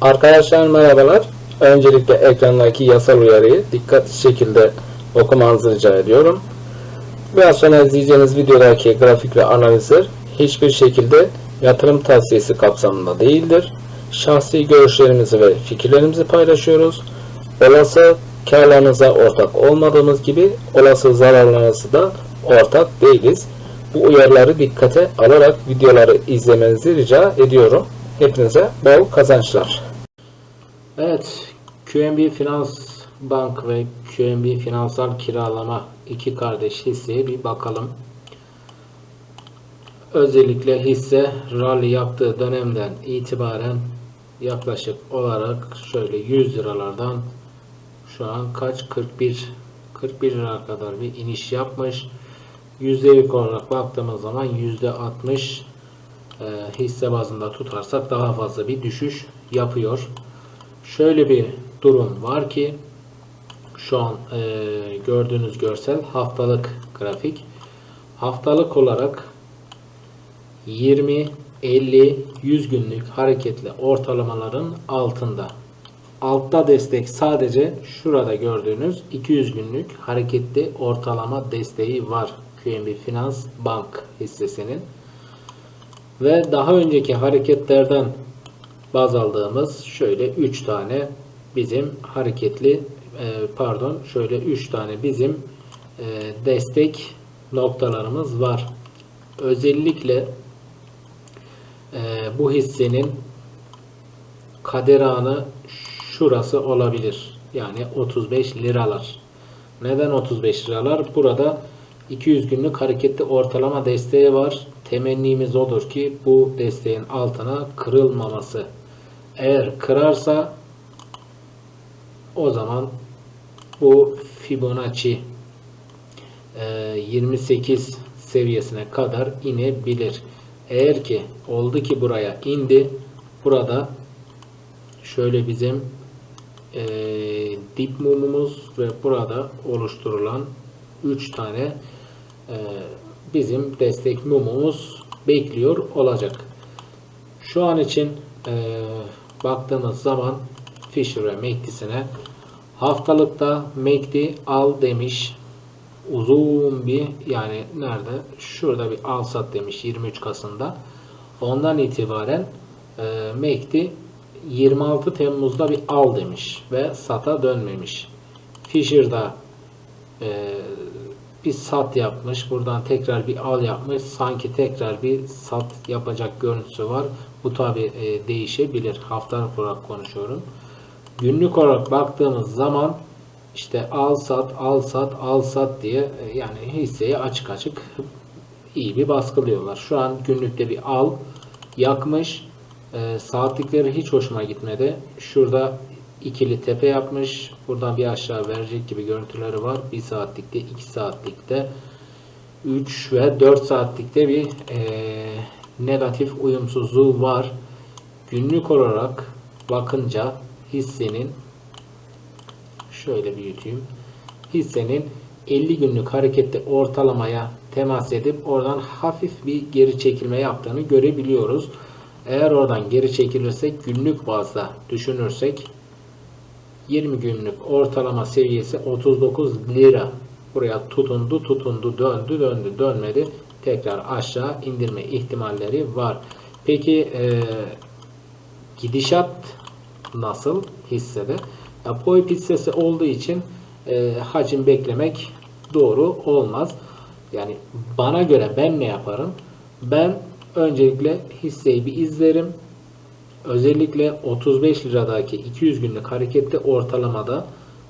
Arkadaşlar merhabalar. Öncelikle ekrandaki yasal uyarıyı dikkatli şekilde okumanızı rica ediyorum. Biraz sonra izleyeceğiniz videodaki grafik ve analizler hiçbir şekilde yatırım tavsiyesi kapsamında değildir. Şahsi görüşlerimizi ve fikirlerimizi paylaşıyoruz. Olası karlarınıza ortak olmadığımız gibi olası zararlarınızı da ortak değiliz. Bu uyarıları dikkate alarak videoları izlemenizi rica ediyorum. Hepinize bol kazançlar. Evet, QNB Finans Bank ve QNB Finansal Kiralama iki kardeş hisseye bir bakalım. Özellikle hisse rally yaptığı dönemden itibaren yaklaşık olarak şöyle 100 liralardan şu an kaç 41 41 lira kadar bir iniş yapmış. Yüzdelik olarak baktığımız zaman yüzde 60 e, hisse bazında tutarsak daha fazla bir düşüş yapıyor. Şöyle bir durum var ki şu an e, gördüğünüz görsel haftalık grafik. Haftalık olarak 20, 50, 100 günlük hareketli ortalamaların altında. Altta destek sadece şurada gördüğünüz 200 günlük hareketli ortalama desteği var. QNB Finans Bank hissesinin. Ve daha önceki hareketlerden baz aldığımız şöyle 3 tane bizim hareketli e, pardon şöyle 3 tane bizim e, destek noktalarımız var. Özellikle e, bu hissenin kader anı şurası olabilir. Yani 35 liralar. Neden 35 liralar? Burada 200 günlük hareketli ortalama desteği var. Temennimiz odur ki bu desteğin altına kırılmaması. Eğer kırarsa o zaman bu Fibonacci 28 seviyesine kadar inebilir. Eğer ki oldu ki buraya indi burada şöyle bizim e, dip mumumuz ve burada oluşturulan 3 tane e, bizim destek mumumuz bekliyor olacak. Şu an için e, baktığımız zaman Fisher ve MACD'sine haftalıkta MACD al demiş. Uzun bir yani nerede? Şurada bir al sat demiş 23 Kasım'da. Ondan itibaren e, MACD 26 Temmuz'da bir al demiş ve sata dönmemiş. Fisher'da e, bir sat yapmış. Buradan tekrar bir al yapmış. Sanki tekrar bir sat yapacak görüntüsü var. Bu tabi e, değişebilir. Haftalık olarak konuşuyorum. Günlük olarak baktığımız zaman işte al sat al sat al sat diye e, yani hisseyi açık açık iyi bir baskılıyorlar. Şu an günlükte bir al yakmış. E, saatlikleri hiç hoşuma gitmedi. Şurada ikili tepe yapmış. Buradan bir aşağı verecek gibi görüntüleri var. 1 saatlikte, 2 saatlikte, 3 ve 4 saatlikte bir e, negatif uyumsuzluğu var. Günlük olarak bakınca hissenin şöyle büyüteyim. Hissenin 50 günlük hareketli ortalamaya temas edip oradan hafif bir geri çekilme yaptığını görebiliyoruz. Eğer oradan geri çekilirsek günlük bazda düşünürsek 20 günlük ortalama seviyesi 39 lira. Buraya tutundu, tutundu, döndü, döndü, dönmedi. Tekrar aşağı indirme ihtimalleri var. Peki e, gidişat nasıl hissede? Ya, POIP hissesi olduğu için e, hacim beklemek doğru olmaz. Yani bana göre ben ne yaparım? Ben öncelikle hisseyi bir izlerim. Özellikle 35 liradaki 200 günlük hareketli ortalamada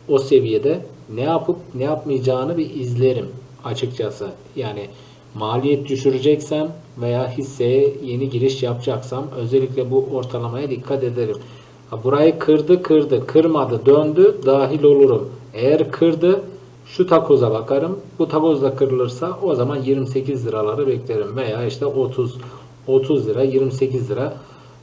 o seviyede ne yapıp ne yapmayacağını bir izlerim açıkçası. Yani maliyet düşüreceksem veya hisseye yeni giriş yapacaksam özellikle bu ortalamaya dikkat ederim. Burayı kırdı kırdı kırmadı döndü dahil olurum. Eğer kırdı şu takoza bakarım. Bu takoz da kırılırsa o zaman 28 liraları beklerim veya işte 30 30 lira 28 lira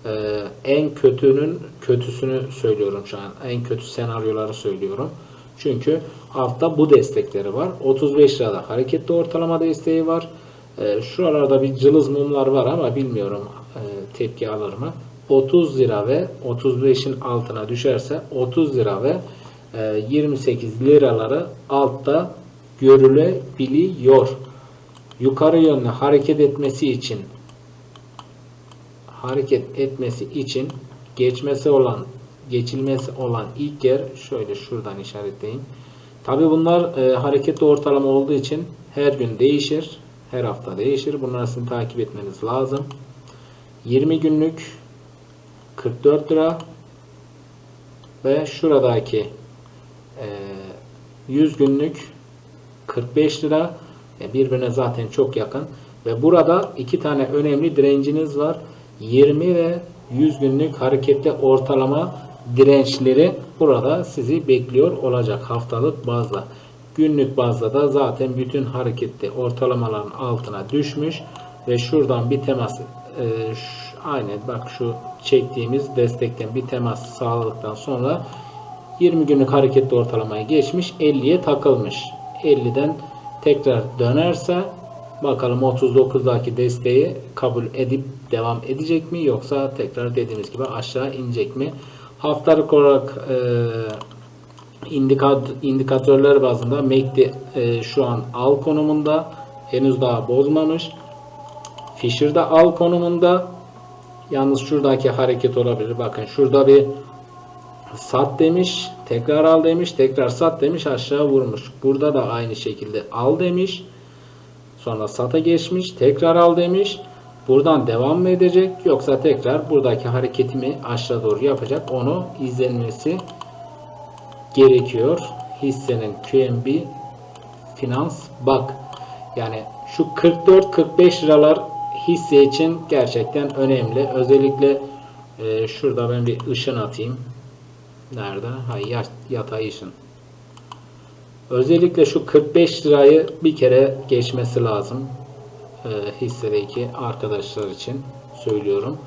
ee, en kötünün kötüsünü söylüyorum şu an. En kötü senaryoları söylüyorum. Çünkü altta bu destekleri var. 35 lirada hareketli ortalama desteği var. Ee, şuralarda bir cılız mumlar var ama bilmiyorum e, tepki alır mı. 30 lira ve 35'in altına düşerse 30 lira ve e, 28 liraları altta görülebiliyor. Yukarı yönlü hareket etmesi için hareket etmesi için geçmesi olan geçilmesi olan ilk yer şöyle şuradan işaretleyeyim. Tabi bunlar e, hareketli ortalama olduğu için her gün değişir. Her hafta değişir. Bunları sizin takip etmeniz lazım. 20 günlük 44 lira ve şuradaki e, 100 günlük 45 lira e, birbirine zaten çok yakın ve burada iki tane önemli direnciniz var 20 ve 100 günlük hareketli ortalama dirençleri burada sizi bekliyor olacak haftalık bazda. Günlük bazda da zaten bütün hareketli ortalamaların altına düşmüş ve şuradan bir temas e, ş- aynen bak şu çektiğimiz destekten bir temas sağladıktan sonra 20 günlük hareketli ortalamayı geçmiş 50'ye takılmış. 50'den tekrar dönerse bakalım 39'daki desteği kabul edip devam edecek mi yoksa tekrar dediğimiz gibi aşağı inecek mi? Haftalık olarak e, indikat, indikatörler bazında MACD e, şu an al konumunda henüz daha bozmamış. Fisher'da al konumunda. Yalnız şuradaki hareket olabilir. Bakın şurada bir sat demiş tekrar al demiş tekrar sat demiş aşağı vurmuş. Burada da aynı şekilde al demiş. Sonra sata geçmiş tekrar al demiş buradan devam mı edecek yoksa tekrar buradaki hareketimi aşağı doğru yapacak onu izlenmesi gerekiyor hissenin QNB finans bak yani şu 44-45 liralar hisse için gerçekten önemli özellikle e, şurada ben bir ışın atayım Nerede? Ha, yat, yatay ışın. Özellikle şu 45 lirayı bir kere geçmesi lazım. E, hissedeki arkadaşlar için söylüyorum.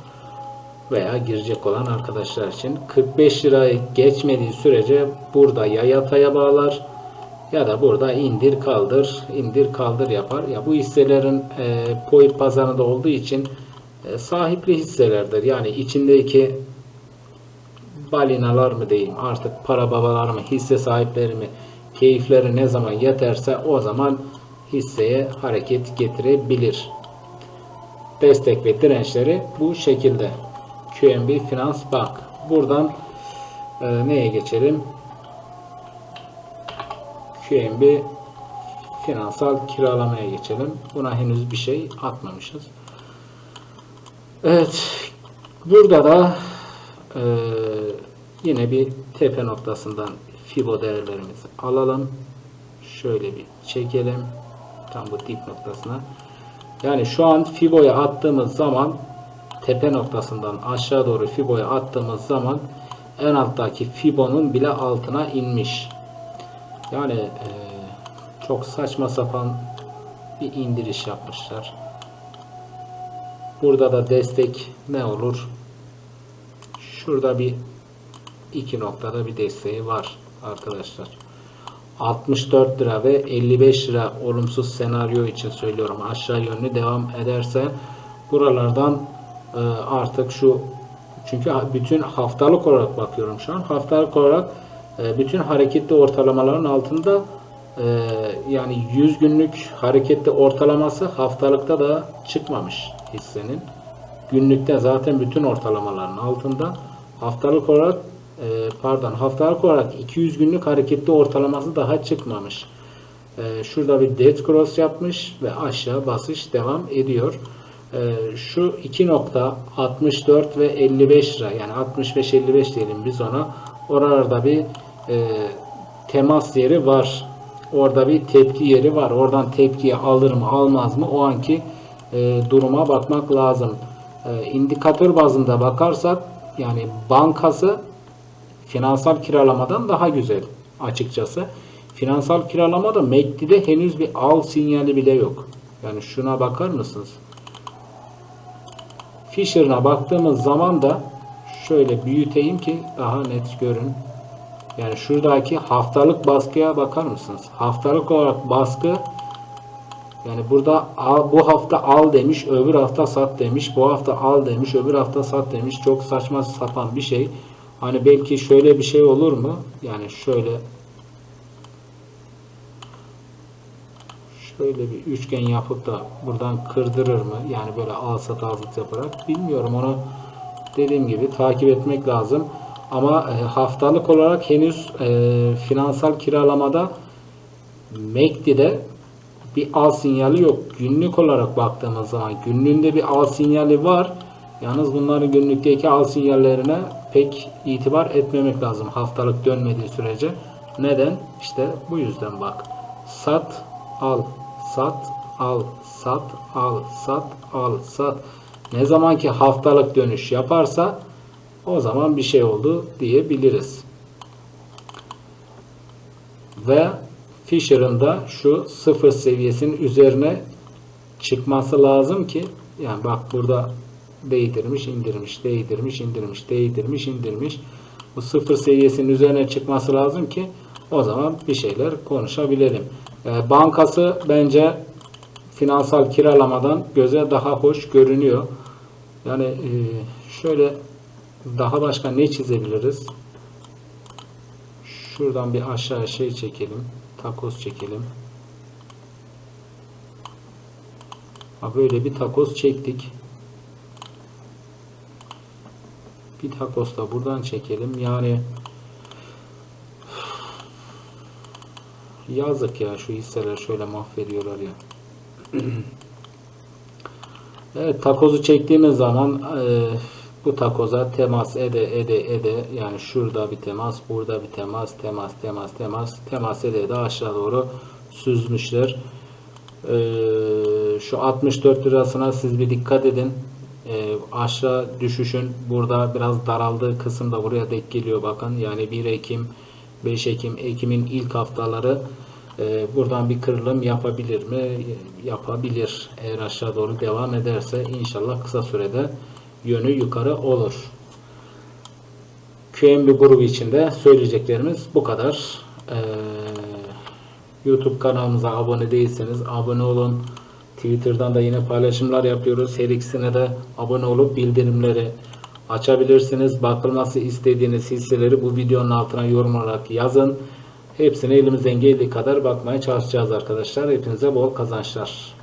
Veya girecek olan arkadaşlar için. 45 lirayı geçmediği sürece burada ya yataya bağlar ya da burada indir kaldır indir kaldır yapar. Ya bu hisselerin e, poi pazarında olduğu için e, sahipli hisselerdir. Yani içindeki balinalar mı diyeyim artık para babalar mı hisse sahipleri mi keyifleri ne zaman yeterse o zaman hisseye hareket getirebilir. Destek ve dirençleri bu şekilde. QNB Finans Bank. Buradan e, neye geçelim? QNB finansal kiralamaya geçelim. Buna henüz bir şey atmamışız. Evet. Burada da ee, yine bir tepe noktasından fibo değerlerimizi alalım. Şöyle bir çekelim. Tam bu dip noktasına. Yani şu an fiboya attığımız zaman tepe noktasından aşağı doğru fiboya attığımız zaman en alttaki fibonun bile altına inmiş. Yani e, çok saçma sapan bir indiriş yapmışlar. Burada da destek ne olur? Şurada bir iki noktada bir desteği var arkadaşlar. 64 lira ve 55 lira olumsuz senaryo için söylüyorum. Aşağı yönlü devam ederse buralardan e, artık şu çünkü bütün haftalık olarak bakıyorum şu an. Haftalık olarak e, bütün hareketli ortalamaların altında e, yani 100 günlük hareketli ortalaması haftalıkta da çıkmamış hissenin. Günlükte zaten bütün ortalamaların altında. Haftalık olarak e, pardon haftalık olarak 200 günlük hareketli ortalaması daha çıkmamış. E, şurada bir dead cross yapmış ve aşağı basış devam ediyor. E, şu 2.64 ve 55 lira yani 65-55 diyelim biz ona. Oralarda bir e, temas yeri var. Orada bir tepki yeri var. Oradan tepkiyi alır mı almaz mı o anki e, duruma bakmak lazım. E, indikatör bazında bakarsak yani bankası finansal kiralamadan daha güzel açıkçası. Finansal kiralamada MACD'de henüz bir al sinyali bile yok. Yani şuna bakar mısınız? Fisher'ına baktığımız zaman da şöyle büyüteyim ki daha net görün. Yani şuradaki haftalık baskıya bakar mısınız? Haftalık olarak baskı Yani burada al, bu hafta al demiş, öbür hafta sat demiş, bu hafta al demiş, öbür hafta sat demiş. Çok saçma sapan bir şey. Hani belki şöyle bir şey olur mu? Yani şöyle şöyle bir üçgen yapıp da buradan kırdırır mı? Yani böyle al sat yaparak bilmiyorum onu dediğim gibi takip etmek lazım. Ama e, haftalık olarak henüz e, finansal kiralamada MACD'de bir al sinyali yok. Günlük olarak baktığımız zaman günlüğünde bir al sinyali var. Yalnız bunların günlükteki al sinyallerine pek itibar etmemek lazım haftalık dönmediği sürece. Neden? İşte bu yüzden bak. Sat, al, sat, al, sat, al, sat, al, sat. Ne zaman ki haftalık dönüş yaparsa o zaman bir şey oldu diyebiliriz. Ve Fisher'ın da şu sıfır seviyesinin üzerine çıkması lazım ki yani bak burada değdirmiş, indirmiş, değdirmiş, indirmiş, değdirmiş, indirmiş. Bu sıfır seviyesinin üzerine çıkması lazım ki o zaman bir şeyler konuşabilelim. Ee, bankası bence finansal kiralamadan göze daha hoş görünüyor. Yani e, şöyle daha başka ne çizebiliriz? Şuradan bir aşağı şey çekelim. Takoz çekelim. Ha böyle bir takoz çektik. Bir takoz da buradan çekelim. Yani yazık ya şu hisseler şöyle mahvediyorlar ya. evet takozu çektiğimiz zaman e, bu takoza temas ede ede ede yani şurada bir temas burada bir temas temas temas temas temas ede ede aşağı doğru süzmüşler. Ee, şu 64 lirasına siz bir dikkat edin. Aşağı düşüşün burada biraz daraldığı kısım da buraya denk geliyor bakın. Yani 1 Ekim 5 Ekim Ekim'in ilk haftaları e, buradan bir kırılım yapabilir mi? Yapabilir. Eğer aşağı doğru devam ederse inşallah kısa sürede yönü yukarı olur. QNB grubu içinde söyleyeceklerimiz bu kadar. Ee, YouTube kanalımıza abone değilseniz abone olun. Twitter'dan da yine paylaşımlar yapıyoruz. Her ikisine de abone olup bildirimleri açabilirsiniz. Bakılması istediğiniz hisseleri bu videonun altına yorum olarak yazın. Hepsine elimizden geldiği kadar bakmaya çalışacağız arkadaşlar. Hepinize bol kazançlar.